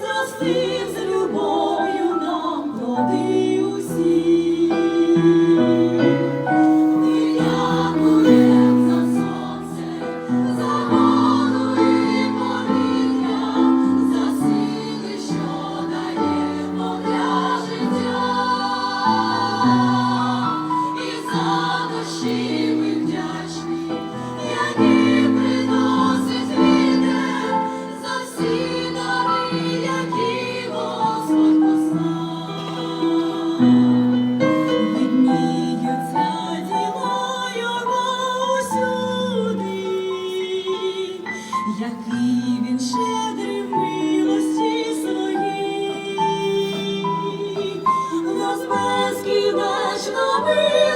Зростив з любов'ю нам тоді. який він щедрий в милості своїй, нас безкінечно милий.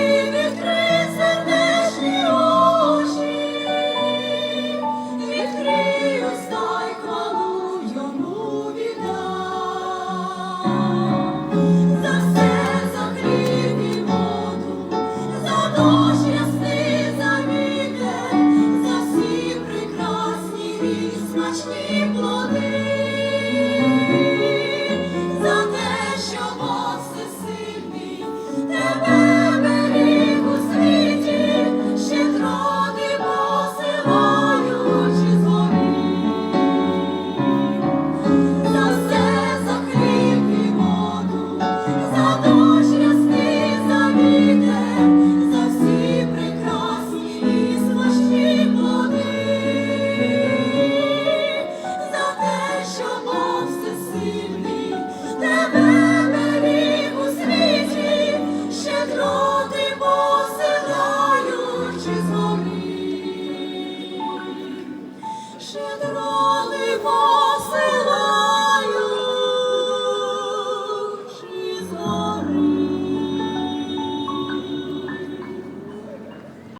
щедро лива.